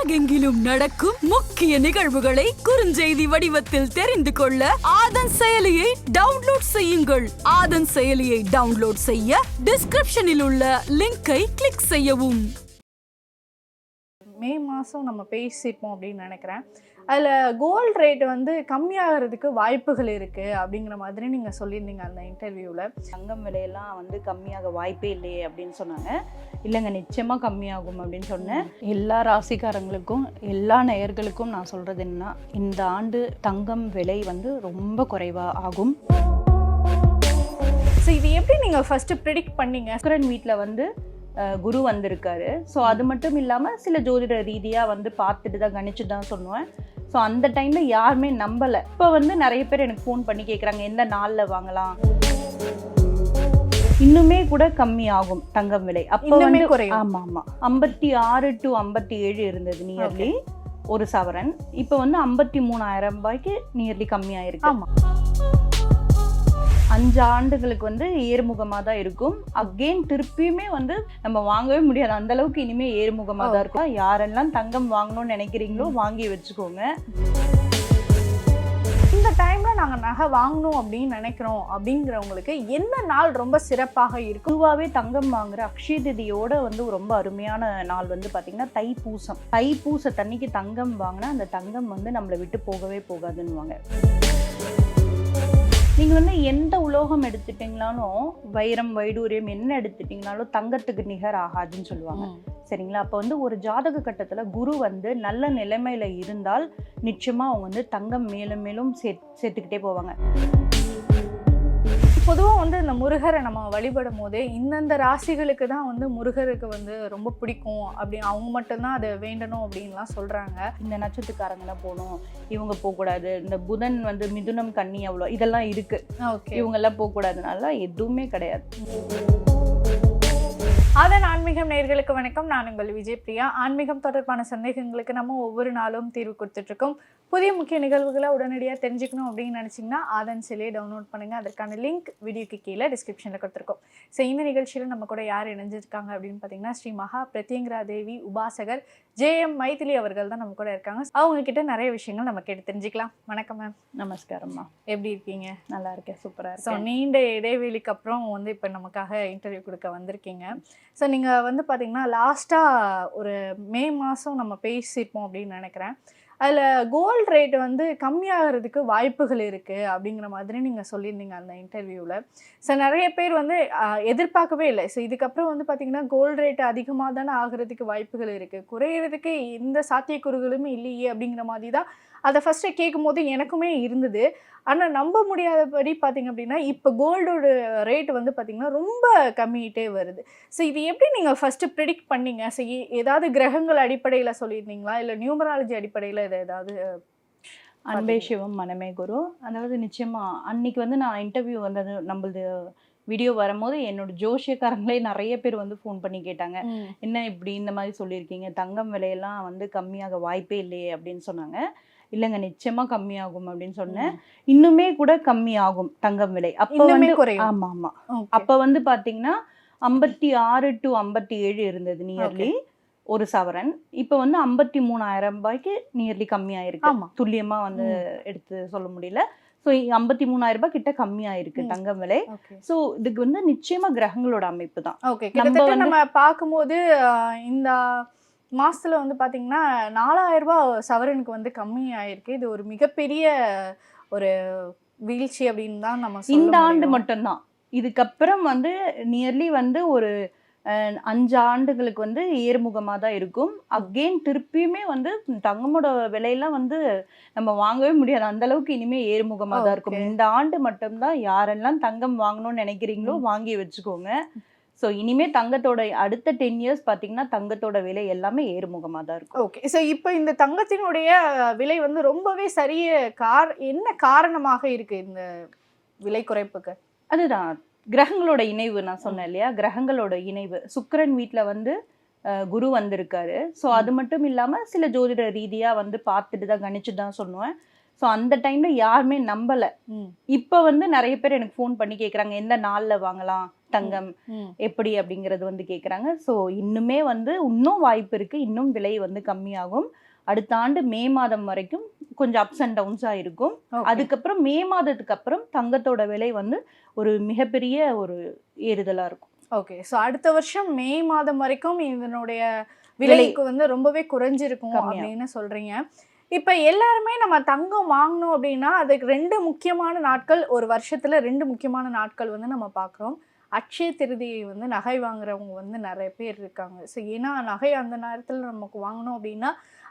உலகெங்கிலும் நடக்கும் முக்கிய நிகழ்வுகளை குறுஞ்செய்தி வடிவத்தில் தெரிந்து கொள்ள ஆதன் செயலியை டவுன்லோட் செய்யுங்கள். ஆதன் செயலியை டவுன்லோட் செய்ய டிஸ்கிரிப்ஷனில் உள்ள லிங்கை கிளிக் செய்யவும். மே மாதம் நம்ம பேசிப்போம் அப்படின்னு நினைக்கிறேன். அதில் கோல்ட் ரேட் வந்து கம்மியாகிறதுக்கு வாய்ப்புகள் இருக்குது அப்படிங்கிற மாதிரி நீங்கள் சொல்லியிருந்தீங்க அந்த இன்டர்வியூவில் தங்கம் விலையெல்லாம் வந்து கம்மியாக வாய்ப்பே இல்லையே அப்படின்னு சொன்னாங்க. இல்லைங்க நிச்சயமாக கம்மியாகும் அப்படின்னு சொன்னேன். எல்லா ராசிக்காரங்களுக்கும் எல்லா நேயர்களுக்கும் நான் சொல்கிறது என்னன்னா இந்த ஆண்டு தங்கம் விலை வந்து ரொம்ப குறைவாக ஆகும். ஸோ இது எப்படி நீங்கள் ஃபஸ்ட்டு ப்ரிடிக்ட் பண்ணீங்க? சுக்கரன் வீட்டில் வந்து குரு வந்திருக்காரு. ஸோ அது மட்டும் இல்லாமல் சில ஜோதிட ரீதியாக வந்து பார்த்துட்டு தான் கணிச்சு தான் சொன்னேன் ஸோ அந்த டைமில் யாருமே நம்பலை. இப்போ வந்து நிறைய பேர் எனக்கு ஃபோன் பண்ணி கேட்குறாங்க எந்த நாளில் வாங்கலாம்? இன்னுமே கூட கம்மி ஆகும் தங்கம் விலை. அப்போ வந்து குறையும். ஆமா ஆமா. ஐம்பத்தி ஆறு டு ஐம்பத்தி ஏழு இருந்தது நியர்லி ஒரு சவரன். இப்போ வந்து ஐம்பத்தி மூணாயிரம் ரூபாய்க்கு நியர்லி கம்மியாயிருக்கு. ஆமாம் அஞ்சு ஆண்டுகளுக்கு வந்து ஏறுமுகமாக தான் இருக்கும். அகெயின் திருப்பியுமே வந்து நம்ம வாங்கவே முடியாது. அந்த அளவுக்கு இனிமே ஏறுமுகமாக தான் இருக்கும். யாரெல்லாம் தங்கம் வாங்கணும்னு நினைக்கிறீங்களோ வாங்கி வச்சுக்கோங்க. இந்த டைமில் நாங்கள் நகை வாங்கணும் அப்படின்னு நினைக்கிறோம் அப்படிங்கிறவங்களுக்கு என்ன நாள் ரொம்ப சிறப்பாக இருக்கும்? பொதுவாகவே தங்கம் வாங்குற அக்ஷய திதியோட வந்து ரொம்ப அருமையான நாள் வந்து பார்த்தீங்கன்னா தைப்பூசம். தைப்பூச தண்ணிக்கு தங்கம் வாங்கினா அந்த தங்கம் வந்து நம்மளை விட்டு போகவே போகாதுன்னுவாங்க. நீங்கள் வந்து எந்த உலோகம் எடுத்துட்டீங்களாலும் வைரம் வைடூரியம் என்ன எடுத்துட்டீங்கனாலும் தங்கத்துக்கு நிகர் ஆகாதுன்னு சொல்லுவாங்க. சரிங்களா? அப்போ வந்து ஒரு ஜாதக கட்டத்தில் குரு வந்து நல்ல நிலைமையில இருந்தால் நிச்சயமாக அவங்க வந்து தங்கம் மேலும் மேலும் சே சேர்த்துக்கிட்டே போவாங்க. பொதுவாக வந்து இந்த முருகரை நம்ம வழிபடும் போது இந்தந்த ராசிகளுக்கு தான் வந்து முருகருக்கு வந்து ரொம்ப பிடிக்கும். அப்படி அவங்க மட்டும்தான் அதை வேண்டணும் அப்படின்லாம் சொல்கிறாங்க இந்த நட்சத்திரக்காரங்களாம் போகணும். இவங்க போகக்கூடாது. இந்த புதன் வந்து மிதுனம் கன்னி அவ்வளோ இதெல்லாம் இருக்கு. ஓகே. இவங்கெல்லாம் போகக்கூடாதுனால எதுவுமே கிடையாது. அதன் ஆன்மீகம் நேர்களுக்கு வணக்கம். நான் உங்கள் விஜய் பிரியா. ஆன்மீகம் தொடர்பான சந்தேகங்களுக்கு நம்ம ஒவ்வொரு நாளும் தீர்வு கொடுத்துட்டு இருக்கோம் புதிய முக்கிய நிகழ்வுகளை உடனடியாக தெரிஞ்சுக்கணும் அப்படின்னு நினச்சிங்கன்னா ஆதன் சிலையை டவுன்லோட் பண்ணுங்க. அதற்கான லிங்க் வீடியோக்கு கீழே டிஸ்கிரிப்ஷனில் கொடுத்துருக்கோம். ஸோ இந்த நிகழ்ச்சியில் நம்ம கூட யார் இணைஞ்சிருக்காங்க அப்படின்னு பார்த்தீங்கன்னா ஸ்ரீ மகா பிரத்யங்கரா தேவி உபாசகர் ஜேஎம் மைதிலி அவர்கள் தான் நம்ம கூட இருக்காங்க. அவங்க கிட்ட நிறைய விஷயங்கள் நம்ம கேட்டு தெரிஞ்சுக்கலாம். வணக்கம் மேம் நமஸ்காரம்மா எப்படி இருக்கீங்க? நல்லா இருக்கேன். சூப்பராக ஸோ நீண்ட இடைவெளிக்கு அப்புறம் வந்து இப்போ நமக்காக இன்டர்வியூ கொடுக்க வந்திருக்கீங்க. ஸோ நீங்கள் வந்து பார்த்தீங்கன்னா லாஸ்ட்டாக ஒரு மே மாதம் நம்ம பேசியிருப்போம் அப்படின்னு நினைக்கிறேன். அதில் கோல்ட் ரேட் வந்து கம்மியாகிறதுக்கு வாய்ப்புகள் இருக்குது அப்படிங்கிற மாதிரி நீங்கள் சொல்லியிருந்தீங்க அந்த இன்டர்வியூவில் ஸோ நிறைய பேர் வந்து எதிர்பார்க்கவே இல்லை. ஸோ இதுக்கப்புறம் வந்து பார்த்திங்கன்னா கோல்டு ரேட் அதிகமாக தானே ஆகிறதுக்கு வாய்ப்புகள் இருக்குது குறையிறதுக்கு எந்த சாத்தியக்கூறுகளுமே இல்லையே அப்படிங்கிற மாதிரி தான் அதை ஃபஸ்ட்டு கேட்கும் போது எனக்குமே இருந்தது. ஆனால் நம்ப முடியாதபடி பார்த்தீங்க அப்படின்னா இப்போ கோல்டோட ரேட் வந்து பார்த்தீங்கன்னா ரொம்ப கம்மியிட்டே வருது. ஸோ இது எப்படி நீங்கள் ஃபஸ்ட்டு ப்ரிடிக்ட் பண்ணீங்க? ஸோ ஏதாவது கிரகங்கள் அடிப்படையில் சொல்லியிருந்தீங்களா? இல்லை நியூமராலஜி அடிப்படையில் இதை ஏதாவது அன்பே சிவம் மனமே குரு. அதாவது நிச்சயமா அன்னைக்கு வந்து நான் இன்டர்வியூ வந்தது நம்மளது வீடியோ வரும்போது என்னோட ஜோசியக்காரங்களே நிறைய பேர் வந்து ஃபோன் பண்ணி கேட்டாங்க. என்ன இப்படி இந்த மாதிரி சொல்லியிருக்கீங்க? தங்கம் விலையெல்லாம் வந்து கம்மியாக வாய்ப்பே இல்லையே அப்படின்னு சொன்னாங்க. இல்லைங்க நிச்சயமா கம்மியாகும் அப்படின்னு சொன்னேன். இன்னுமே கூட கம்மி ஆகும் தங்கம் விலை. அப்போ வந்து குறையும். ஆமா ஆமா Okay. அப்போ வந்து பாத்தீங்கன்னா ஐம்பத்தி ஆறு டு ஐம்பத்தி ஏழு இருந்தது நியர்லி ஒரு சவரன். இப்போ வந்து ஐம்பத்தி மூணாயிரம் ரூபாய்க்கு நியர்லி கம்மியாயிருக்கு. ஆமா. துல்லியமா வந்து எடுத்து சொல்ல முடியல. ஸோ ஐம்பத்தி மூணாயிரம் ரூபாய் கிட்ட கம்மியாயிருக்கு. தங்கம் விலை. ஸோ இதுக்கு வந்து நிச்சயமா கிரகங்களோட அமைப்பு தான். ஓகே. நம்ம பார்க்கும்போது இந்த மாசத்துல வந்து பாத்தீங்கன்னா நாலாயிரம் ரூபாய் சவரனுக்கு வந்து கம்மி ஆயிருக்கு இது ஒரு மிகப்பெரிய ஒரு வீழ்ச்சி அப்படின்னு தான் நம்ம இந்த ஆண்டு. மட்டும்தான். இதுக்கப்புறம் வந்து நியர்லி வந்து ஒரு அஞ்சு ஆண்டுகளுக்கு வந்து ஏறுமுகமாக தான் இருக்கும். அகெயின் திருப்பியுமே வந்து தங்கமோட விலையெல்லாம் வந்து நம்ம வாங்கவே முடியாது. அந்த அளவுக்கு இனிமே ஏறுமுகமாக தான் இருக்கும். இந்த ஆண்டு மட்டும்தான் யாரெல்லாம் தங்கம் வாங்கணும்னு நினைக்கிறீங்களோ வாங்கி வச்சுக்கோங்க. ஸோ இனிமே தங்கத்தோட அடுத்த டென் இயர்ஸ் பார்த்தீங்கன்னா தங்கத்தோட விலை எல்லாமே ஏறுமுகமாக தான் இருக்கும். ஓகே ஸோ இப்போ இந்த தங்கத்தினுடைய விலை வந்து ரொம்பவே சரிய கார் என்ன காரணமாக இருக்கு இந்த விலை குறைப்புக்கு? அதுதான். கிரகங்களோட இணைவு நான் சொன்னேன் இல்லையா? கிரகங்களோட இணைவு. சுக்கிரன் வீட்டில் வந்து குரு வந்திருக்காரு. ஸோ அது மட்டும் இல்லாமல் சில ஜோதிட ரீதியாக வந்து பார்த்துட்டு தான் கணிச்சு தான் சொன்னேன் ஸோ அந்த டைம்ல யாருமே நம்பல. இப்போ வந்து நிறைய பேர் எனக்கு ஃபோன் பண்ணி கேக்குறாங்க எந்த நாள்ல வாங்கலாம் தங்கம். எப்படி? அப்படிங்கிறது வந்து கேக்குறாங்க. ஸோ இன்னுமே வந்து இன்னும் வாய்ப்பு இருக்கு. இன்னும் விலை வந்து கம்மியாகும். அடுத்த ஆண்டு மே மாதம் வரைக்கும் கொஞ்சம் அப்ஸ் அண்ட் டவுன்ஸா இருக்கும். அதுக்கப்புறம் மே மாதத்துக்கு அப்புறம் தங்கத்தோட விலை வந்து ஒரு மிகப்பெரிய ஒரு ஏறுதலா இருக்கும். ஓகே ஸோ அடுத்த வருஷம் மே மாதம் வரைக்கும் இதனுடைய விலைக்கு வந்து ரொம்பவே குறைஞ்சிருக்கும். அப்படின்னு சொல்றீங்க. இப்போ எல்லாருமே நம்ம தங்கம் வாங்கணும் அப்படின்னா அதுக்கு ரெண்டு முக்கியமான நாட்கள் ஒரு வருஷத்தில் ரெண்டு முக்கியமான நாட்கள் வந்து நம்ம பார்க்குறோம் அட்சய திருதியை வந்து நகை வாங்குறவங்க வந்து நிறைய பேர் இருக்காங்க. ஸோ ஏன்னா நகை அந்த நேரத்தில் நமக்கு வாங்கணும் அப்படின்னா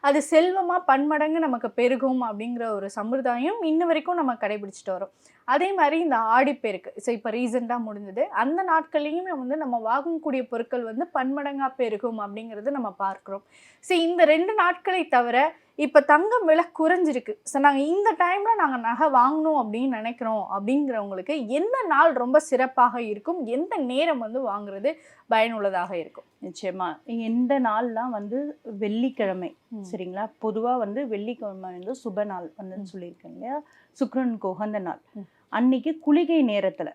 அது செல்வமாக பன்மடங்கு நமக்கு பெருகும் அப்படிங்கிற ஒரு சம்பிரதாயம் இன்ன வரைக்கும் நம்ம கடைபிடிச்சிட்டு வரோம். அதே மாதிரி இந்த ஆடிப்பெருக்கு ஸோ இப்போ ரீசெண்டாக முடிஞ்சது. அந்த நாட்கள்லையுமே வந்து நம்ம வாங்கக்கூடிய பொருட்கள் வந்து பன்மடங்காக பெருகும் அப்படிங்கிறது நம்ம பார்க்குறோம். ஸோ இந்த ரெண்டு நாட்களை தவிர இப்போ தங்கம் விலை குறைஞ்சிருக்கு. ஸோ நாங்கள் இந்த டைமில் நாங்கள் நகை வாங்கணும் அப்படின்னு நினைக்கிறோம் அப்படிங்கிறவங்களுக்கு எந்த நாள் ரொம்ப சிறப்பாக இருக்கும்? எந்த நேரம் வந்து வாங்குறது பயனுள்ளதாக இருக்கும்? நிச்சயமா. எந்த நாள்லாம் வந்து வெள்ளிக்கிழமை. சரிங்களா? பொதுவா வந்து வெள்ளிக்கிழமை வந்து சுப நாள் வந்து ம். சொல்லியிருக்கேன் இல்லையா? சுக்கிரனுக்கு உகந்த நாள். அன்னைக்கு குளிகை நேரத்துல.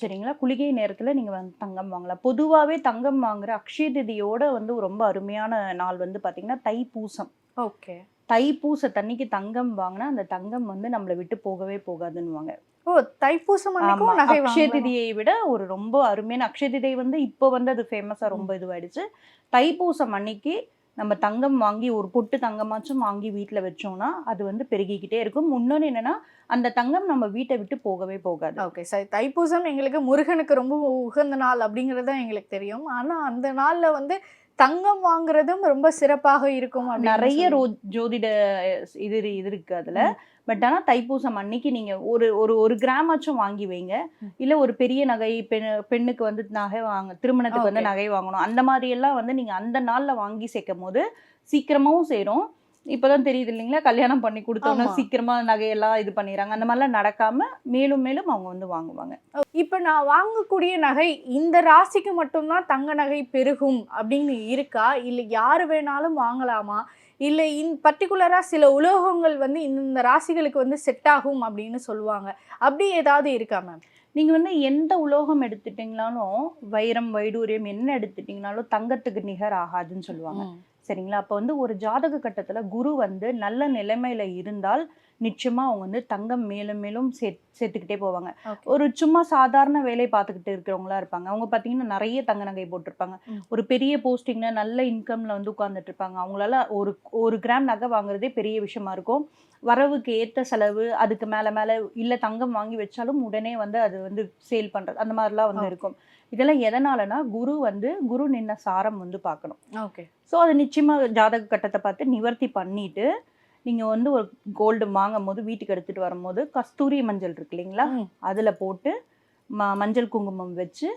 சரிங்களா? குளிகை நேரத்துல நீங்க வந்து தங்கம் வாங்கலாம். பொதுவாவே தங்கம் வாங்குற அக்ஷய திதியோட வந்து ரொம்ப அருமையான நாள் வந்து பாத்தீங்கன்னா தைப்பூசம். ஓகே தைப்பூச தண்ணிக்கு தங்கம் வாங்கினா அந்த தங்கம் வந்து நம்மளை விட்டு போகவே போகாதுன்னுவாங்க. ஓ தைப்பூசம் அக்ஷய திதியை விட ஒரு ரொம்ப அருமையான அக்ஷய திதி வந்து இப்போ வந்து அது ஃபேமஸா ரொம்ப இதுவாயிடுச்சு. தைப்பூசம் அன்னைக்கு நம்ம தங்கம் வாங்கி ஒரு பொட்டு தங்கமாச்சும் வாங்கி வீட்டில் வச்சோம்னா அது வந்து பெருகிக்கிட்டே இருக்கும். இன்னொன்று என்னன்னா அந்த தங்கம் நம்ம வீட்டை விட்டு போகவே போகாது. ஓகே சரி. தைப்பூசம் எங்களுக்கு முருகனுக்கு ரொம்ப உகந்த நாள் அப்படிங்கிறது தான் எங்களுக்கு தெரியும். ஆனா அந்த நாள்ல வந்து தங்கம் வாங்குறதும் ரொம்ப சிறப்பாக இருக்கும் நிறைய ரோ ஜோதிட இது இது இருக்கு அதுல. பட் ஆனா தைப்பூசம் அன்னைக்கு நீங்க ஒரு ஒரு ஒரு கிராம் ஆச்சும் வாங்கி. வைங்க. இல்ல ஒரு பெரிய நகை பெண் பெண்ணுக்கு வந்து நகை வாங்க திருமணத்துக்கு வந்து. நகை வாங்கணும். அந்த மாதிரி எல்லாம் வந்து நீங்க அந்த நாள்ல வாங்கி சேர்க்கும் போது சீக்கிரமாவும் சேரும். இப்பதான் தெரியுது இல்லைங்களா? கல்யாணம் பண்ணி கொடுத்தோம்னா. சீக்கிரமா நகையெல்லாம் இது பண்ணிடுறாங்க. அந்த மாதிரிலாம் நடக்காம மேலும் மேலும் அவங்க வந்து வாங்குவாங்க. இப்ப நான் வாங்கக்கூடிய நகை இந்த ராசிக்கு மட்டும்தான் தங்க நகை பெருகும் அப்படின்னு இருக்கா? இல்ல யாரு வேணாலும் வாங்கலாமா? இல்ல இன் பர்டிகுலரா சில உலோகங்கள் வந்து இந்த ராசிகளுக்கு வந்து செட் ஆகும் அப்படின்னு சொல்லுவாங்க. அப்படி ஏதாவது இருக்கா மேம் நீங்க வந்து எந்த உலோகம் எடுத்துட்டீங்கனாலும் வைரம் வைடூரியம் என்ன எடுத்துட்டீங்கனாலும் தங்கத்துக்கு நிகர் ஆகாதுன்னு சொல்லுவாங்க. சரிங்களா? அப்போ வந்து ஒரு ஜாதக கட்டத்தில் குரு வந்து நல்ல நிலைமையில் இருந்தால் நிச்சயமா அவங்க வந்து தங்கம் மேலும் மேலும் சே சேர்த்துக்கிட்டே போவாங்க. ஒரு சும்மா சாதாரண வேலை பார்த்துக்கிட்டு இருக்கிறவங்களா இருப்பாங்க. அவங்க பார்த்தீங்கன்னா நிறைய தங்க நகை போட்டிருப்பாங்க. ஒரு பெரிய போஸ்டிங்ல நல்ல இன்கம்ல வந்து உட்கார்ந்துட்டு இருப்பாங்க. அவங்களால ஒரு ஒரு கிராம் நகை வாங்குறதே பெரிய விஷயமா இருக்கும். வரவுக்கு ஏத்த செலவு அதுக்கு மேல மேல இல்ல தங்கம் வாங்கி வச்சாலும் உடனே வந்து அது வந்து சேல் பண்றது அந்த மாதிரிலாம் வந்து. இருக்கும். இதெல்லாம் எதனாலனா குரு வந்து குரு நின்ன சாரம் வந்து பார்க்கணும். ஓகே ஸோ அது நிச்சயமா ஜாதக கட்டத்தை பார்த்து நிவர்த்தி பண்ணிட்டு நீங்க வந்து ஒரு கோல்டு வாங்கும் போது வீட்டுக்கு எடுத்துட்டு வரும்போது கஸ்தூரி மஞ்சள் இருக்கு இல்லைங்களா. அதுல போட்டு ம மஞ்சள் குங்குமம் வச்சு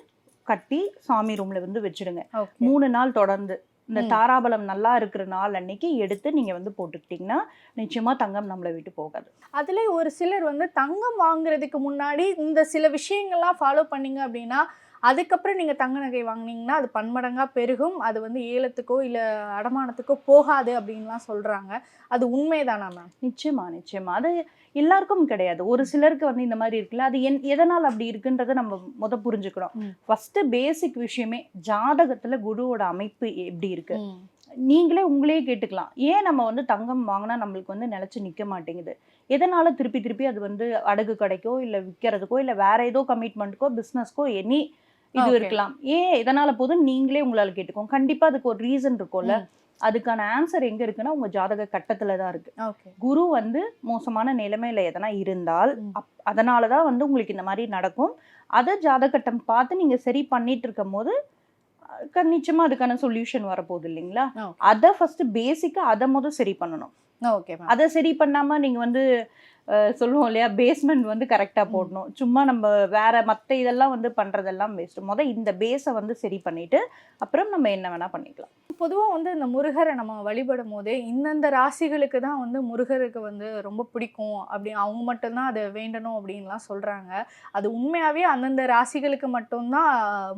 கட்டி சாமி ரூம்ல வந்து வச்சிடுங்க. மூணு நாள் தொடர்ந்து. இந்த. தாராபலம் நல்லா இருக்கிற நாள் அன்னைக்கு எடுத்து நீங்க வந்து போட்டுக்கிட்டீங்கன்னா நிச்சயமா தங்கம் நம்மளை விட்டு போகாது. அதுல ஒரு சிலர் வந்து தங்கம் வாங்குறதுக்கு முன்னாடி இந்த சில விஷயங்கள்லாம் ஃபாலோ பண்ணீங்க அப்படின்னா அதுக்கப்புறம் நீங்க தங்க நகை வாங்குனீங்கன்னா அது பன்மடங்கா பெருகும். அது வந்து ஏலத்துக்கோ இல்ல அடமானத்துக்கோ போகாது அப்படின்லாம் சொல்றாங்க. அது உண்மைதானா மேம் நிச்சயமா நிச்சயமா. அது எல்லாருக்கும் கிடையாது. ஒரு சிலருக்கு வந்து இந்த மாதிரி இருக்குல்ல அது என் எதனால் அப்படி இருக்குன்றதை நம்ம முத புரிஞ்சுக்கணும். ம். ஃபர்ஸ்ட் பேசிக் விஷயமே ஜாதகத்துல குருவோட அமைப்பு எப்படி இருக்கு? நீங்களே உங்களே கேட்டுக்கலாம். ஏன் நம்ம வந்து தங்கம் வாங்கினா நம்மளுக்கு வந்து நிலைச்சு நிக்க மாட்டேங்குது? எதனால திருப்பி திருப்பி அது வந்து அடகு கடைக்கோ இல்ல விற்கிறதுக்கோ இல்ல வேற ஏதோ கமிட்மெண்ட்க்கோ பிசினஸ்க்கோ எனி இது. இருக்கலாம். ஏன் எதனால போதும் நீங்களே உங்களால கேட்டுக்கோங்க. கண்டிப்பா அதுக்கு ஒரு ரீசன் இருக்கும்ல. அதுக்கான ஆன்சர் எங்க இருக்குன்னா உங்க ஜாதக கட்டத்துல தான் இருக்கு. குரு வந்து மோசமான நிலைமையில எதனா இருந்தால் ம். அப் அதனால தான் வந்து உங்களுக்கு இந்த மாதிரி நடக்கும். அதை ஜாதகட்டம் பார்த்து நீங்க சரி பண்ணிட்டு இருக்கும் போது நிச்சயமா அதுக்கான சொல்யூஷன் வரப்போகுது இல்லைங்களா. அதை ஃபர்ஸ்ட் பேசிக்கா அதை முதல் சரி பண்ணணும். அதை சரி பண்ணாம நீங்க வந்து சொல்லுவோம் இல்லையா? பேஸ்மெண்ட் வந்து கரெக்டா போடணும். சும்மா நம்ம வேற மத்த இதெல்லாம் வந்து பண்றதெல்லாம் வேஸ்ட் முத இந்த பேஸை வந்து சரி பண்ணிட்டு அப்புறம் நம்ம என்ன வேணா பண்ணிக்கலாம். பொதுவாக வந்து இந்த முருகரை நம்ம வழிபடும் போது இந்தந்த ராசிகளுக்கு தான் வந்து முருகருக்கு வந்து ரொம்ப பிடிக்கும். அப்படி அவங்க மட்டும்தான் அதை வேண்டணும் அப்படின்லாம் சொல்கிறாங்க அது உண்மையாகவே அந்தந்த ராசிகளுக்கு மட்டும்தான்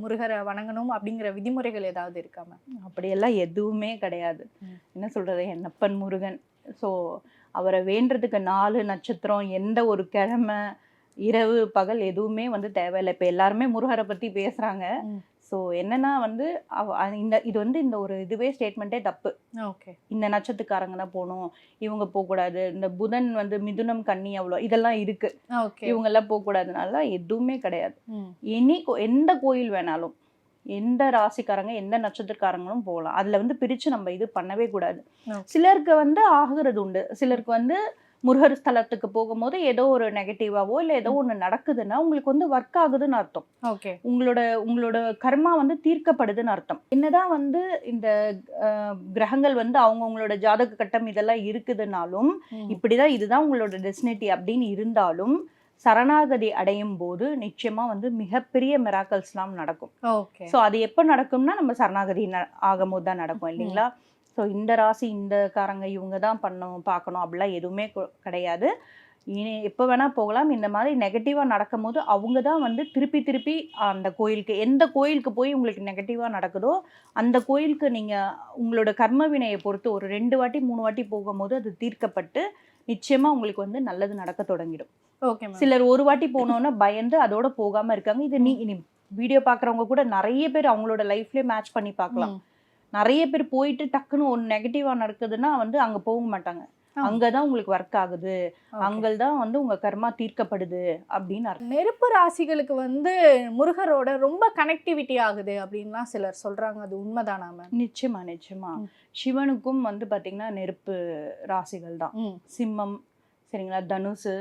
முருகரை வணங்கணும் அப்படிங்கிற விதிமுறைகள் ஏதாவது இருக்கா மேம் அப்படியெல்லாம் எதுவுமே கிடையாது. என்ன சொல்றது? என்னப்பன் முருகன். ஸோ அவரை வேண்டுறதுக்கு நாலு நட்சத்திரம் எந்த ஒரு கிழமை இரவு பகல் எதுவுமே வந்து தேவையில்லை. இப்போ எல்லாருமே முருகரை பற்றி பேசுகிறாங்க. ஸோ என்னன்னா வந்து இந்த இது வந்து இந்த ஒரு இதுவே ஸ்டேட்மெண்ட்டே தப்பு. ஓகே இந்த நட்சத்திரக்காரங்க தான் போகணும். இவங்க போகக்கூடாது. இந்த புதன் வந்து மிதுனம் கன்னி அவ்வளோ இதெல்லாம் இருக்கு. ஓகே இவங்கெல்லாம் போகக்கூடாதுனால எதுவுமே கிடையாது. எனி எந்த கோயில் வேணாலும் எந்த ராசிக்காரங்க எந்த நட்சத்திரக்காரங்களும் போகலாம். அதில் வந்து பிரித்து நம்ம இது பண்ணவே கூடாது. சிலருக்கு வந்து ஆகுறது உண்டு. சிலருக்கு வந்து முருகர் ஸ்தலத்துக்கு போகும்போது ஏதோ ஒரு நெகட்டிவாவோ இல்லை ஏதோ ஒன்று நடக்குதுன்னா உங்களுக்கு வந்து ஒர்க் ஆகுதுன்னு அர்த்தம். ஓகே. உங்களோட உங்களோட கர்மா வந்து தீர்க்கப்படுதுன்னு அர்த்தம். என்னதான் வந்து இந்த கிரகங்கள் வந்து அவங்கவுங்களோட ஜாதக கட்டம் இதெல்லாம் இருக்குதுனாலும் இப்படிதான் இதுதான் உங்களோட டெஸ்டினிட்டி அப்படின்னு இருந்தாலும் சரணாகதி அடையும் போது நிச்சயமா வந்து மிகப்பெரிய மிராக்கல்ஸ்லாம் நடக்கும். ஓகே ஸோ அது எப்போ நடக்கும்னா நம்ம சரணாகதி ந- ஆகும்போது தான் நடக்கும் இல்லைங்களா? ஸோ இந்த ராசி இந்த காரங்க இவங்க தான் பண்ணணும் பார்க்கணும் அப்படிலாம் எதுவுமே கிடையாது. இனி எப்போ வேணால் போகலாம். இந்த மாதிரி நெகட்டிவாக நடக்கும் போது அவங்க தான் வந்து திருப்பி திருப்பி அந்த கோயிலுக்கு எந்த கோயிலுக்கு போய் உங்களுக்கு நெகட்டிவாக நடக்குதோ அந்த கோயிலுக்கு நீங்கள் உங்களோட கர்ம வினையை பொறுத்து ஒரு ரெண்டு வாட்டி மூணு வாட்டி போகும்போது அது தீர்க்கப்பட்டு நிச்சயமாக உங்களுக்கு வந்து நல்லது நடக்க தொடங்கிடும். ஓகே சிலர் ஒரு வாட்டி போனோன்னா பயந்து அதோட போகாம இருக்காங்க. இது நீ இனி வீடியோ பார்க்குறவங்க கூட நிறைய பேர் அவங்களோட லைஃப்லயே மேட்ச் பண்ணி பார்க்கலாம். நிறைய பேர் போயிட்டு டக்குன்னு ஒன்று நெகட்டிவா நடக்குதுன்னா வந்து அங்க போக மாட்டாங்க. அங்கதான் உங்களுக்கு ஒர்க் ஆகுது. அங்கதான் வந்து உங்க கர்மா தீர்க்கப்படுது அப்படின்னு நெருப்பு ராசிகளுக்கு வந்து முருகரோட ரொம்ப கனெக்டிவிட்டி ஆகுது அப்படின்லாம் சிலர் சொல்றாங்க. அது உண்மைதானா மேம் நிச்சயமா நிச்சயமா. சிவனுக்கும் வந்து பாத்தீங்கன்னா நெருப்பு ராசிகள் தான் சிம்மம் சரிங்களா தனுசு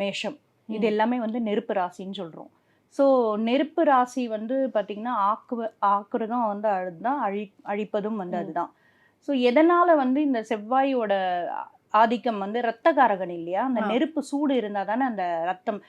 மேஷம். இது எல்லாமே வந்து நெருப்பு ராசின்னு சொல்கிறோம் ஸோ நெருப்பு ராசி வந்து பார்த்திங்கன்னா ஆக்குவ ஆக்குறதும் வந்து அதுதான் அழி அழிப்பதும் வந்து. அதுதான். ஸோ எதனால் வந்து இந்த செவ்வாயோட ஆதிக்கம் வந்து ரத்தகாரகன் இல்லையா? அந்த. நெருப்பு சூடு இருந்தால் தானே அந்த ரத்தம்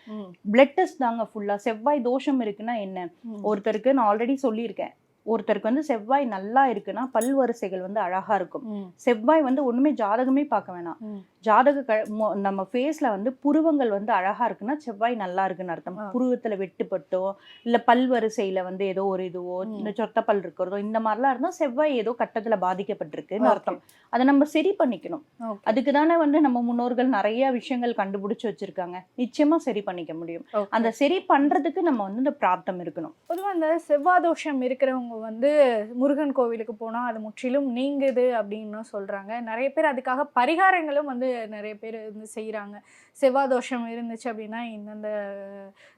பிளட் டெஸ்ட் தாங்க ஃபுல்லாக செவ்வாய் தோஷம் இருக்குன்னா என்ன. ஒருத்தருக்கு நான் ஆல்ரெடி சொல்லியிருக்கேன். ஒருத்தருக்கு வந்து செவ்வாய் நல்லா இருக்குன்னா பல்வரிசைகள் வந்து அழகா இருக்கும். செவ்வாய் வந்து ஒண்ணுமே ஜாதகமே பார்க்க வேணாம். ஜாதக க- நம்ம ஃபேஸ்ல வந்து புருவங்கள் வந்து அழகா இருக்குன்னா செவ்வாய் நல்லா இருக்குன்னு அர்த்தம். புருவத்துல வெட்டுப்பட்டோ இல்ல பல் வரிசையில வந்து ஏதோ ஒரு இதுவோ. இந்த சொத்த பல் இருக்கிறதோ இந்த மாதிரிலாம் இருந்தா செவ்வாய் ஏதோ கட்டத்துல பாதிக்கப்பட்டிருக்குன்னு. அர்த்தம். அதை நம்ம சரி பண்ணிக்கணும். அதுக்கு தானே வந்து நம்ம முன்னோர்கள் நிறைய விஷயங்கள் கண்டுபிடிச்சு வச்சிருக்காங்க. நிச்சயமா சரி பண்ணிக்க முடியும். அந்த சரி பண்றதுக்கு நம்ம வந்து இந்த பிராப்தம் இருக்கணும். பொதுவாக இந்த செவ்வாய் தோஷம் இருக்கிறவங்க வந்து முருகன் கோவிலுக்கு போனால் அது முற்றிலும் நீங்குது அப்படின்னு சொல்கிறாங்க நிறைய பேர் அதுக்காக பரிகாரங்களும் வந்து நிறைய பேர் வந்து செய்கிறாங்க செவ்வாய் தோஷம் இருந்துச்சு அப்படின்னா இந்தந்த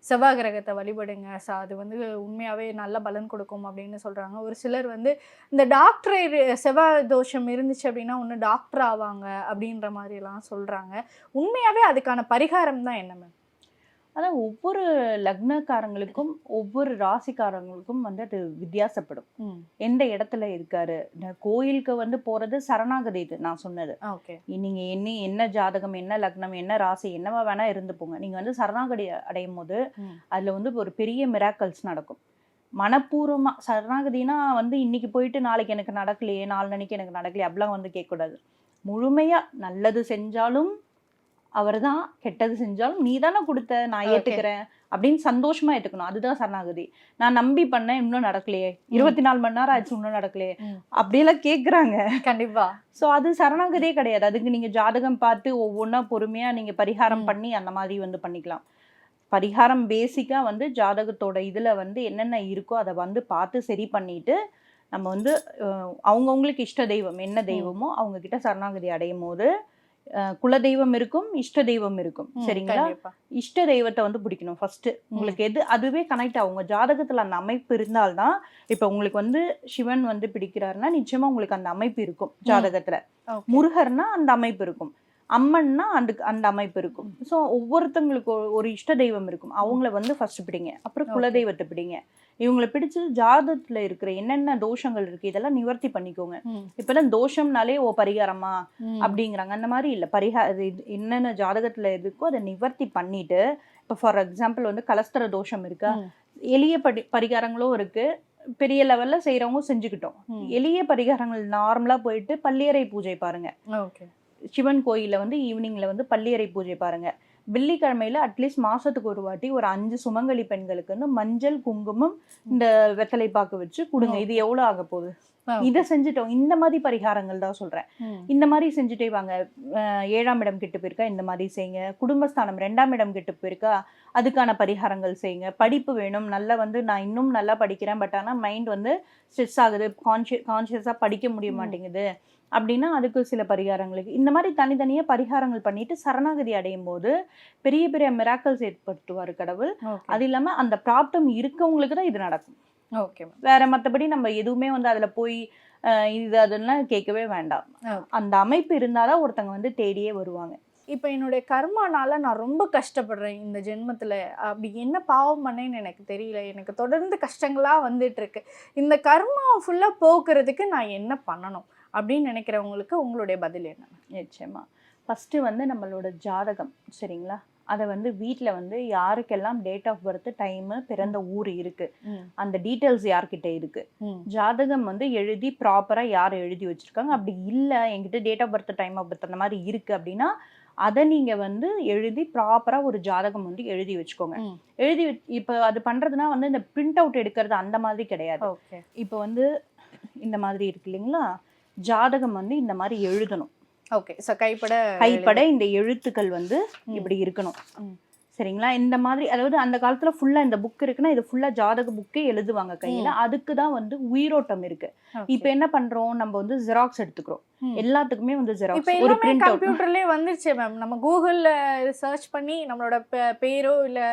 செவ்வாய் கிரகத்தை வழிபடுங்க. ச அது வந்து உண்மையாகவே நல்ல பலன் கொடுக்கும் அப்படின்னு சொல்கிறாங்க ஒரு சிலர் வந்து இந்த டாக்டரை செவ்வாய் தோஷம் இருந்துச்சு அப்படின்னா ஒன்று டாக்டர் ஆவாங்க அப்படின்ற மாதிரிலாம் சொல்கிறாங்க உண்மையாகவே அதுக்கான பரிகாரம் தான் என்ன மேம்? அதான் ஒவ்வொரு லக்னக்காரங்களுக்கும் ஒவ்வொரு ராசிக்காரங்களுக்கும் வந்து அது வித்தியாசப்படும். எந்த இடத்துல இருக்காரு? கோயிலுக்கு வந்து போறது சரணாகதி இது நான் சொன்னது. ஓகே. நீங்க என்ன என்ன ஜாதகம் என்ன லக்னம் என்ன ராசி என்னவா வேணா இருந்து போங்க. நீங்க வந்து சரணாகதி அடையும் போது. அதுல வந்து ஒரு பெரிய மிராக்கல்ஸ் நடக்கும். மனப்பூர்வமா சரணாகதினா வந்து இன்னைக்கு போயிட்டு நாளைக்கு எனக்கு நடக்கலையே நாளன்னைக்கு எனக்கு நடக்கலையே அப்படிலாம் வந்து கேட்கக்கூடாது. முழுமையா நல்லது செஞ்சாலும் அவர்தான் கெட்டது செஞ்சாலும் நீ தானே கொடுத்த? நான். ஏத்துக்கிறேன். அப்படின்னு சந்தோஷமா ஏத்துக்கணும். அதுதான் சரணாகதி. நான் நம்பி பண்ணேன் இன்னும் நடக்கலையே. இருபத்தி நாலு மணி நேரம் ஆச்சு இன்னும் நடக்கலையே. அப்படியெல்லாம் கேக்குறாங்க. கண்டிப்பா. ஸோ அது சரணாகதியே கிடையாது. அதுக்கு நீங்க ஜாதகம் பார்த்து ஒவ்வொன்றா பொறுமையா நீங்க பரிகாரம். பண்ணி அந்த மாதிரி வந்து பண்ணிக்கலாம். பரிகாரம் பேசிக்கா வந்து ஜாதகத்தோட இதுல வந்து என்னென்ன இருக்கோ அதை வந்து பார்த்து சரி பண்ணிட்டு நம்ம வந்து அவங்கவங்களுக்கு இஷ்ட தெய்வம் என்ன தெய்வமோ அவங்க கிட்ட சரணாகதி அடையும் போது அஹ், குலதெய்வம் இருக்கும் இஷ்ட தெய்வம் இருக்கும். சரிங்களா? இஷ்ட தெய்வத்தை வந்து பிடிக்கணும் ஃபர்ஸ்ட் உங்களுக்கு எது அதுவே கனெக்ட் ஆகும் உங்க ஜாதகத்துல அந்த அமைப்பு இருந்தால்தான் இப்ப உங்களுக்கு வந்து சிவன் வந்து பிடிக்கிறாருன்னா நிச்சயமா உங்களுக்கு அந்த அமைப்பு இருக்கும் ஜாதகத்துல. முருகர்னா அந்த அமைப்பு இருக்கும். அம்மன்னா அந்த அந்த அமைப்பு இருக்கும். ஸோ ஒவ்வொருத்தங்களுக்கு ஒரு- இஷ்ட தெய்வம் இருக்கும். அவங்கள வந்து ஃபர்ஸ்ட் பிடிங்க. அப்புறம். குலதெய்வத்தை பிடிங்க. இவங்களை பிடிச்சு ஜாதகத்துல இருக்கிற என்னென்ன தோஷங்கள் இருக்கு இதெல்லாம் நிவர்த்தி பண்ணிக்கோங்க. ம், இப்பதான் தோஷம்னாலே ஓ பரிகாரமா. அப்படிங்கிறாங்க. அந்த மாதிரி இல்லை. பரிகார என்னென்ன ஜாதகத்துல இருக்கோ அதை நிவர்த்தி பண்ணிட்டு இப்போ ஃபார் எக்ஸாம்பிள் வந்து கலஸ்தர தோஷம் இருக்கா. எளிய படி பரிகாரங்களும் இருக்கு. பெரிய லெவல்ல செய்றவங்க செஞ்சுக்கிட்டோம். எளிய பரிகாரங்கள் நார்மலா போயிட்டு பள்ளியறை பூஜை பாருங்க. ஓகே. சிவன் கோயில்ல வந்து ஈவினிங்ல வந்து பள்ளியறை பூஜை பாருங்க. வெள்ளிக்கிழமையில அட்லீஸ்ட் மாசத்துக்கு ஒரு வாட்டி ஒரு அஞ்சு சுமங்கலி பெண்களுக்கு வந்து மஞ்சள் குங்குமம் இந்த வெத்தலை பாக்கு வச்சு கொடுங்க. இது எவ்வளவு ஆக போகுது? இதை செஞ்சுட்டோம். இந்த மாதிரி பரிகாரங்கள் தான் சொல்றேன். இந்த மாதிரி செஞ்சுட்டே வாங்க. ஏழாம் இடம் கெட்டு போயிருக்கா? இந்த மாதிரி செய்யுங்க. குடும்பஸ்தானம் ரெண்டாம் இடம் கெட்டு போயிருக்கா? அதுக்கான பரிகாரங்கள் செய்யுங்க. படிப்பு வேணும். நல்லா வந்து நான் இன்னும் நல்லா படிக்கிறேன். பட் ஆனால் மைண்ட் வந்து ஸ்ட்ரெஸ் ஆகுது. கான்ஷிய கான்ஷியஸாக படிக்க முடிய. மாட்டேங்குது. அப்படின்னா அதுக்கு சில பரிகாரங்களுக்கு. இந்த மாதிரி தனித்தனியாக பரிகாரங்கள் பண்ணிட்டு சரணாகதி அடையும் போது பெரிய பெரிய மிராக்கல்ஸ் ஏற்படுத்துவார் கடவுள். அது இல்லாமல் அந்த பிராப்தம் இருக்கவங்களுக்கு தான் இது நடக்கும். ஓகே வேற மற்றபடி நம்ம எதுவுமே வந்து அதில் போய் இது அதெல்லாம் கேட்கவே வேண்டாம். அந்த அமைப்பு இருந்தாதான் ஒருத்தங்க வந்து தேடியே வருவாங்க. இப்போ என்னுடைய கர்மானால நான் ரொம்ப கஷ்டப்படுறேன் இந்த ஜென்மத்தில். அப்படி என்ன பாவம் பண்ணேன்னு எனக்கு தெரியல. எனக்கு தொடர்ந்து கஷ்டங்களாக வந்துட்டு இருக்கு இந்த கர்மாவை ஃபுல்லாக போக்குறதுக்கு நான் என்ன பண்ணணும் அப்படின்னு நினைக்கிறவங்களுக்கு உங்களுடைய பதில் என்ன? நிச்சயமா. ஃபர்ஸ்ட் வந்து நம்மளோட ஜாதகம் சரிங்களா? அதை வந்து வீட்டில் வந்து யாருக்கெல்லாம் டேட் ஆஃப் பர்த் டைமு பிறந்த ஊர் இருக்கு. அந்த டீட்டெயில்ஸ் யார்கிட்ட இருக்கு. ஜாதகம் வந்து எழுதி ப்ராப்பராக யார் எழுதி வச்சிருக்காங்க? அப்படி இல்லை என்கிட்ட date of birth time of birth அந்த மாதிரி இருக்கு அப்படின்னா அதை நீங்கள் வந்து எழுதி ப்ராப்பராக ஒரு ஜாதகம் வந்து எழுதி வச்சுக்கோங்க. எழுதி இப்போ அது பண்ணுறதுனா வந்து இந்த பிரிண்ட் அவுட் எடுக்கிறது அந்த மாதிரி கிடையாது. இப்போ வந்து இந்த மாதிரி இருக்கு இல்லைங்களா? ஜாதகம் வந்து இந்த மாதிரி எழுதணும். ஓகே ஸோ கைப்பட கைப்பட இந்த எழுத்துக்கள் வந்து. இப்படி இருக்கணும். சரிங்களா? இந்த மாதிரி அதாவது அந்த காலத்துல ஃபுல்லா இந்த புக் இருக்குன்னா இது ஃபுல்லா ஜாதக புக்கே எழுதுவாங்க கையில. அதுக்கு தான் வந்து உயிரோட்டம் இருக்கு. இப்போ என்ன பண்றோம்? நம்ம வந்து ஜெராக்ஸ் எடுத்துக்கிறோம். எல்லாத்துக்குமே வந்து இப்போ ஜெராக்ஸ் ஒரு பிரிண்ட் கம்ப்யூட்டர்லேயே வந்துருச்சு மேம் நம்ம கூகுளில் சர்ச் பண்ணி நம்மளோட பேரோ இல்லை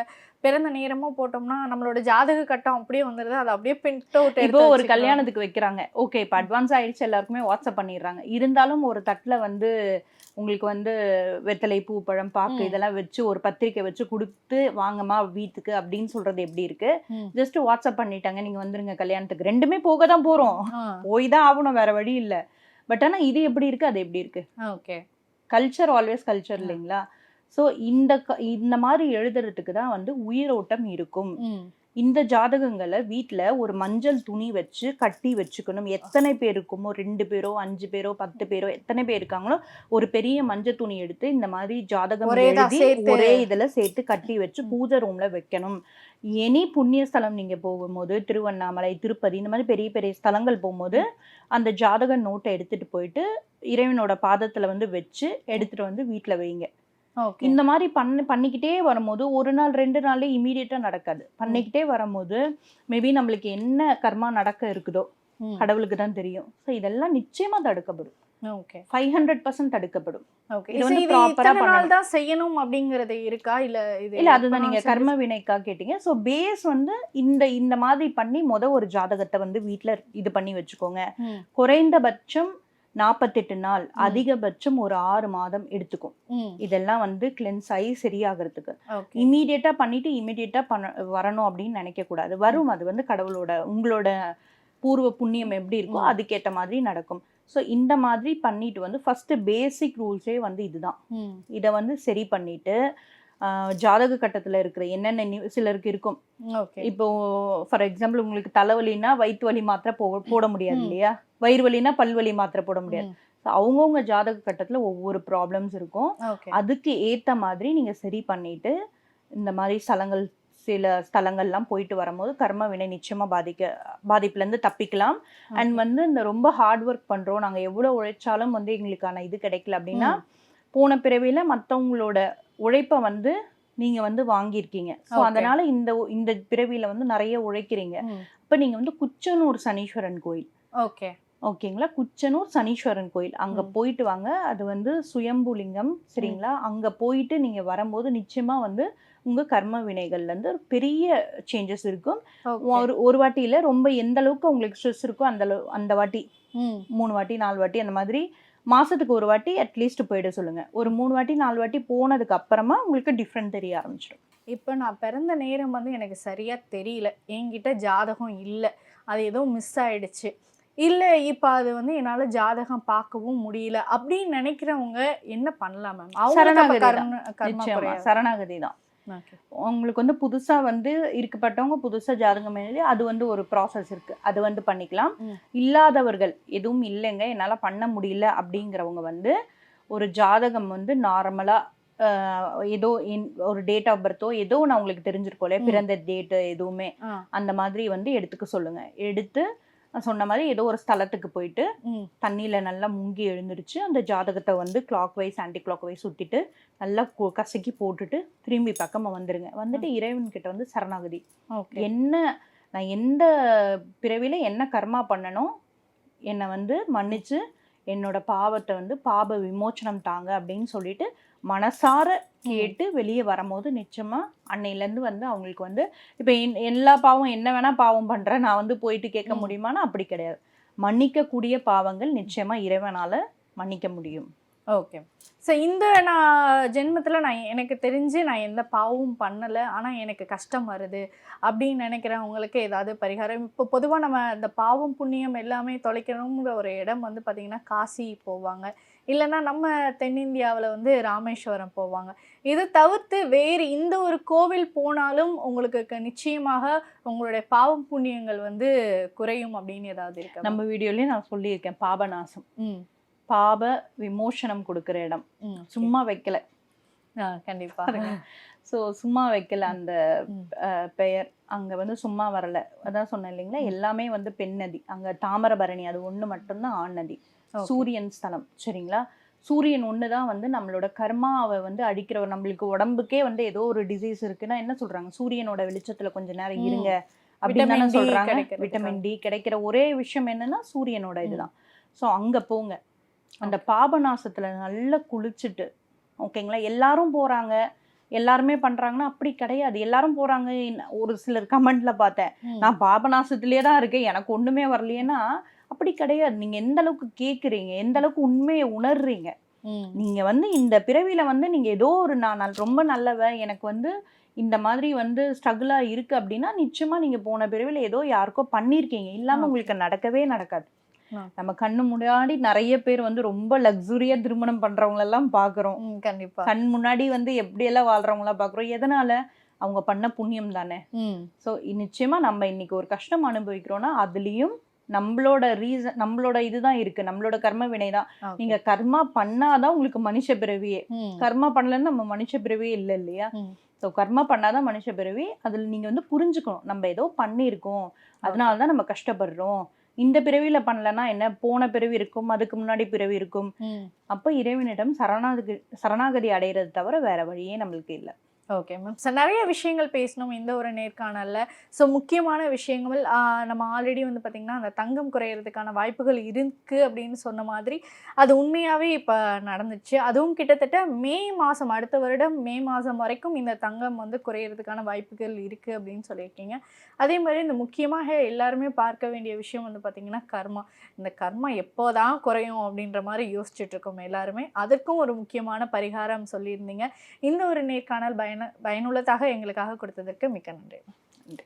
பிறந்த நேரமோ போட்டோம்னா நம்மளோட ஜாதக கட்டம் அப்படியே வந்துடுது அதை அப்படியே பிரிண்ட் அவுட் இப்போ ஒரு கல்யாணத்துக்கு வைக்கிறாங்க. ஓகே இப்போ அட்வான்ஸ் ஆயிடுச்சு எல்லாருக்குமே வாட்ஸ்அப் பண்ணிடுறாங்க. இருந்தாலும் ஒரு தட்டுல வந்து உங்களுக்கு வந்து வெத்தலை பூ பழம் பாக்கு. இதெல்லாம் வச்சு ஒரு பத்திரிக்கை வச்சு கொடுத்து வாங்கம்மா வீட்டுக்கு அப்படின்னு சொல்றது எப்படி இருக்கு. ஜஸ்ட் வாட்ஸ்அப் பண்ணிட்டாங்க. நீங்க வந்துருங்க கல்யாணத்துக்கு. ரெண்டுமே போக தான் போறோம். போய் தான் ஆகணும் வேற வழி இல்ல. பட் ஆனா இது எப்படி இருக்கு? அது எப்படி இருக்கு? ஓகே கல்ச்சர் ஆல்வேஸ் கல்ச்சர் இல்லைங்களா? ஸோ இந்த இந்த மாதிரி எழுதுறதுக்கு தான் வந்து உயிரோட்டம் இருக்கும். இந்த ஜாதகங்களை வீட்ல ஒரு மஞ்சள் துணி வச்சு கட்டி வச்சுக்கணும். எத்தனை பேர் இருக்குமோ ரெண்டு பேரோ அஞ்சு பேரோ பத்து பேரோ எத்தனை பேர் இருக்காங்களோ ஒரு பெரிய மஞ்சள் துணி எடுத்து இந்த மாதிரி ஜாதகம் எழுதி. ஒரே இதுல சேர்த்து கட்டி வச்சு பூஜை ரூம்ல வைக்கணும். எனி புண்ணிய ஸ்தலம் நீங்க போகும்போது திருவண்ணாமலை திருப்பதி இந்த மாதிரி பெரிய பெரிய ஸ்தலங்கள் போகும்போது அந்த ஜாதக நோட்டை எடுத்துட்டு போயிட்டு இறைவனோட பாதத்துல வந்து வச்சு எடுத்துட்டு வந்து வீட்ல வைங்க. இந்த மாதிரி பண்ணி பண்ணிக்கிட்டே வரும்போது ஒரு நாள் ரெண்டு நாள்ல இமீடியட்டா நடக்காது. பண்ணிக்கிட்டே வரும்போது மேபி நம்மளுக்கு என்ன கர்மா நடக்க இருக்குதோ கடவுளுக்கு தான் தெரியும். ஸோ இதெல்லாம் நிச்சயமா தடுக்கப்படும். ஓகே. ஃபைவ் ஹண்ட்ரட் பர்சன்ட் தடுக்கப்படும். ஓகே. இது வந்து இத்தனை நாள். தான் செய்யணும் அப்படிங்கறது இருக்கா? இல்ல இது இல்ல அதுதான் நீங்க கர்ம வினைக்கா கேட்டீங்க. ஸோ பேஸ் வந்து இந்த இந்த மாதிரி பண்ணி முத ஒரு ஜாதகத்தை வந்து வீட்ல இது பண்ணி வச்சுக்கோங்க. குறைந்தபட்சம் நாற்பத்தெட்டு நாள் அதிகபட்சம் ஒரு ஆறு மாதம் எடுத்துக்கும். இதெல்லாம் வந்து கிளென்ஸ் ஆகி சரியாகிறதுக்கு. இமீடியட்டா பண்ணிட்டு இமீடியட்டா பண்ண வரணும் அப்படின்னு நினைக்க கூடாது வரும் அது வந்து கடவுளோட உங்களோட பூர்வ புண்ணியம் எப்படி இருக்கோ. அதுக்கேற்ற மாதிரி நடக்கும். ஸோ இந்த மாதிரி பண்ணிட்டு வந்து ஃபர்ஸ்ட் பேசிக் ரூல்ஸே வந்து இதுதான். இதை வந்து சரி பண்ணிட்டு ஜாதக கட்டத்துல இருக்கிற என்னென்ன சிலருக்கு இருக்கும். இப்போ ஃபார் எக்ஸாம்பிள் உங்களுக்கு தலைவலினா வயிற்று வலி மாத்திரை போ போட முடியாது. இல்லையா? வயிறு வலினா பல்வலி மாத்திரை போட முடியாது. அவங்கவங்க ஜாதக கட்டத்துல ஒவ்வொரு ப்ராப்ளம்ஸ் இருக்கும். அதுக்கு ஏத்த மாதிரி நீங்க சரி பண்ணிட்டு இந்த மாதிரி ஸ்தலங்கள் சில ஸ்தலங்கள்லாம் போயிட்டு வரும்போது கர்ம வினை நிச்சயமா பாதிக்க பாதிப்புல இருந்து தப்பிக்கலாம் அண்ட் வந்து இந்த ரொம்ப ஹார்ட் ஒர்க் பண்றோம் நாங்க எவ்வளவு உழைச்சாலும் வந்து எங்களுக்கான இது கிடைக்கல அப்படின்னா போன பிறவியில மத்தவங்களோட உழைப்பை வந்து நீங்க வந்து வாங்கியிருக்கீங்க. ஸோ. அதனால இந்த இந்த பிறவியில வந்து நிறைய உழைக்கிறீங்க. ம். அப்ப நீங்க வந்து குச்சனூர் சனீஸ்வரன் கோயில். ஓகே ஓகேங்களா? குச்சனூர் சனீஸ்வரன் கோயில். அங்க. போயிட்டு வாங்க. அது வந்து சுயம்புலிங்கம் சரிங்களா? அங்க போயிட்டு நீங்க வரும்போது நிச்சயமா வந்து உங்க கர்ம வினைகள்ல இருந்து ஒரு பெரிய சேஞ்சஸ் இருக்கும். ஒரு ஒரு வாட்டி இல்ல ரொம்ப எந்த அளவுக்கு உங்களுக்கு ஸ்ட்ரெஸ் இருக்கோ அந்த அந்த வாட்டி மூணு வாட்டி நாலு வாட்டி அந்த மாதிரி மாசத்துக்கு ஒரு வாட்டி அட்லீஸ்ட் போயிட சொல்லுங்க. ஒரு மூணு வாட்டி நாலு வாட்டி போனதுக்கு அப்புறமா உங்களுக்கு டிஃப்ரெண்ட் தெரிய ஆரம்பிச்சிடும். இப்போ நான் பிறந்த நேரம் வந்து எனக்கு சரியா தெரியல. என்கிட்ட ஜாதகம் இல்லை. அது ஏதோ மிஸ் ஆயிடுச்சு. இல்லை இப்போ அது வந்து என்னால் ஜாதகம் பார்க்கவும் முடியல. அப்படின்னு நினைக்கிறவங்க என்ன பண்ணலாம் மேம் சரணாகதி அவங்க தான். சரணாகதி. உங்களுக்கு வந்து புதுசா வந்து இருக்கப்பட்டவங்க புதுசா ஜாதகம் எழுதி அது வந்து ஒரு ப்ராசஸ் இருக்கு அது வந்து பண்ணிக்கலாம். இல்லாதவர்கள் எதுவும் இல்லைங்க என்னால பண்ண முடியல அப்படிங்கிறவங்க வந்து ஒரு ஜாதகம் வந்து நார்மலா ஏதோ ஒரு டேட் ஆஃப் பர்த்தோ ஏதோ நான் உங்களுக்கு தெரிஞ்சிருக்கோம்ல. பிறந்த டேட்டு எதுவுமே. அந்த மாதிரி வந்து எடுத்துக்க சொல்லுங்க எடுத்து நான் சொன்ன மாதிரி ஏதோ ஒரு ஸ்தலத்துக்கு போயிட்டு தண்ணியில நல்லா முங்கி எழுந்திருச்சு அந்த ஜாதகத்தை வந்து clockwise anticlockwise சுத்திட்டு நல்லா கசக்கி போட்டுட்டு திரும்பி பக்கமா வந்துருங்க. வந்துட்டு இறைவன் கிட்ட வந்து சரணாகதி. என்ன நான் எந்த பிறவில என்ன கர்மா பண்ணனோ என்னை வந்து மன்னிச்சு என்னோட பாவத்தை வந்து பாப விமோச்சனம் தாங்க அப்படின்னு சொல்லிட்டு மனசார கேட்டு வெளியே வரும்போது நிச்சயமா அன்னையிலேருந்து வந்து அவங்களுக்கு வந்து இப்போ எல்லா பாவம் என்ன வேணா பாவம் பண்றேன் நான் வந்து போயிட்டு கேட்க. முடியுமானா அப்படி கிடையாது. மன்னிக்கக்கூடிய பாவங்கள் நிச்சயமா இறைவனால மன்னிக்க முடியும். ஓகே. ஸோ இந்த நான் ஜென்மத்தில் நான் எனக்கு தெரிஞ்சு நான் எந்த பாவமும் பண்ணலை ஆனால் எனக்கு கஷ்டம் வருது அப்படின்னு நினைக்கிறவங்களுக்கு ஏதாவது பரிகாரம். இப்போ பொதுவாக நம்ம இந்த பாவம் புண்ணியம் எல்லாமே தொலைக்கணுங்கிற ஒரு இடம் வந்து பார்த்திங்கன்னா காசி போவாங்க. இல்லைன்னா நம்ம தென்னிந்தியாவில் வந்து ராமேஸ்வரம் போவாங்க. இது தவிர்த்து வேறு இந்த ஒரு கோவில் போனாலும் உங்களுக்கு நிச்சயமாக உங்களுடைய பாவம் புண்ணியங்கள் வந்து குறையும் அப்படின்னு ஏதாவது இருக்கு? நம்ம வீடியோலயே நான் சொல்லியிருக்கேன் பாபநாசம். ம். பாப விமோசனம் கொடுக்கிற இடம். சும்மா வைக்கல. ஆ கண்டிப்பா. ஸோ சும்மா வைக்கல அந்த பெயர். அங்க வந்து சும்மா வரல. அதான் சொன்னேன் இல்லைங்களா? எல்லாமே வந்து பெண் நதி. அங்க தாமிரபரணி அது ஒண்ணு மட்டும்தான் ஆண் நதி. சூரியன் ஸ்தலம் சரிங்களா? சூரியன் ஒன்று தான் வந்து நம்மளோட கர்மாவை வந்து அடிக்கிற நம்மளுக்கு உடம்புக்கே வந்து ஏதோ ஒரு டிசீஸ் இருக்குன்னா என்ன சொல்றாங்க? சூரியனோட வெளிச்சத்துல கொஞ்ச நேரம். இருங்க அப்படின்னு சொல்றாங்க. விட்டமின் டி கிடைக்கிற ஒரே விஷயம் என்னன்னா சூரியனோட இதுதான். ஸோ அங்க போங்க. அந்த பாபநாசத்துல நல்லா குளிச்சுட்டு ஓகேங்களா? எல்லாரும் போறாங்க. எல்லாருமே பண்றாங்கன்னா அப்படி கிடையாது. எல்லாரும் போறாங்க. ஒரு சிலர் கமெண்ட்ல பார்த்தேன். நான் பாபநாசத்திலே தான் இருக்கேன். எனக்கு ஒண்ணுமே வரலையேன்னா அப்படி கிடையாது. நீங்க எந்த அளவுக்கு கேக்குறீங்க எந்த அளவுக்கு உண்மையை உணர்றீங்க. நீங்க வந்து இந்த பிறவியில வந்து நீங்க ஏதோ ஒரு நான் ரொம்ப நல்லவ எனக்கு வந்து இந்த மாதிரி வந்து ஸ்ட்ரகிளா இருக்கு அப்படின்னா நிச்சயமா நீங்க போன பிறவில ஏதோ யாருக்கோ பண்ணிருக்கீங்க. இல்லாம. உங்களுக்கு நடக்கவே நடக்காது. நம்ம கண்ணு முன்னாடி நிறைய பேர் வந்து ரொம்ப லக்ஸுரியா திருமணம் பண்றவங்க எல்லாம் பாக்குறோம் கண்டிப்பா. கண் முன்னாடி வந்து எப்படி எல்லாம் வாழ்றவங்களா பாக்குறோம். எதனால? அவங்க பண்ண புண்ணியம் தானே. ஸோ நிச்சயமா நம்ம இன்னைக்கு ஒரு கஷ்டம் அனுபவிக்கிறோம்னா அதுலயும் நம்மளோட ரீசன் நம்மளோட இதுதான் இருக்கு. நம்மளோட கர்ம வினை தான். நீங்க கர்மா பண்ணாதான் உங்களுக்கு மனுஷ பிறவியே. கர்மா பண்ணலன்னு நம்ம மனுஷ பிறவியே இல்லை இல்லையா. ஸோ கர்மா பண்ணாதான் மனுஷ பிறவி. அதுல நீங்க வந்து புரிஞ்சுக்கணும். நம்ம ஏதோ பண்ணியிருக்கோம். அதனால தான் நம்ம கஷ்டப்படுறோம். இந்த பிறவியில பண்ணலன்னா என்ன? போன பிறவி இருக்கும் அதுக்கு முன்னாடி பிறவி இருக்கும். அப்ப இறைவனிடம் சரணாகதி சரணாகதி அடையிறது தவிர வேற வழியே நம்மளுக்கு இல்லை. ஓகே மேம் ஸோ நிறைய விஷயங்கள் பேசணும் இந்த ஒரு நேர்காணலில். ஸோ முக்கியமான விஷயங்கள் நம்ம ஆல்ரெடி வந்து பார்த்திங்கன்னா அந்த தங்கம் குறையிறதுக்கான வாய்ப்புகள் இருக்குது அப்படின்னு சொன்ன மாதிரி அது உண்மையாகவே இப்போ நடந்துச்சு. அதுவும் கிட்டத்தட்ட மே மாதம் அடுத்த வருடம் மே மாதம் வரைக்கும் இந்த தங்கம் வந்து குறையிறதுக்கான வாய்ப்புகள் இருக்குது அப்படின்னு சொல்லியிருக்கீங்க. அதே மாதிரி இந்த முக்கியமாக எல்லாருமே பார்க்க வேண்டிய விஷயம் வந்து பார்த்திங்கன்னா கர்மா. இந்த கர்மா எப்போதான் குறையும் அப்படின்ற மாதிரி யோசிச்சுட்ருக்கோம் எல்லாருமே. அதற்கும் ஒரு முக்கியமான பரிகாரம் சொல்லியிருந்தீங்க. இந்த ஒரு நேர்காணல் பயன பயன பயனுள்ளதாக எங்களுக்காக கொடுத்ததற்கு மிக்க நன்றி. நன்றி.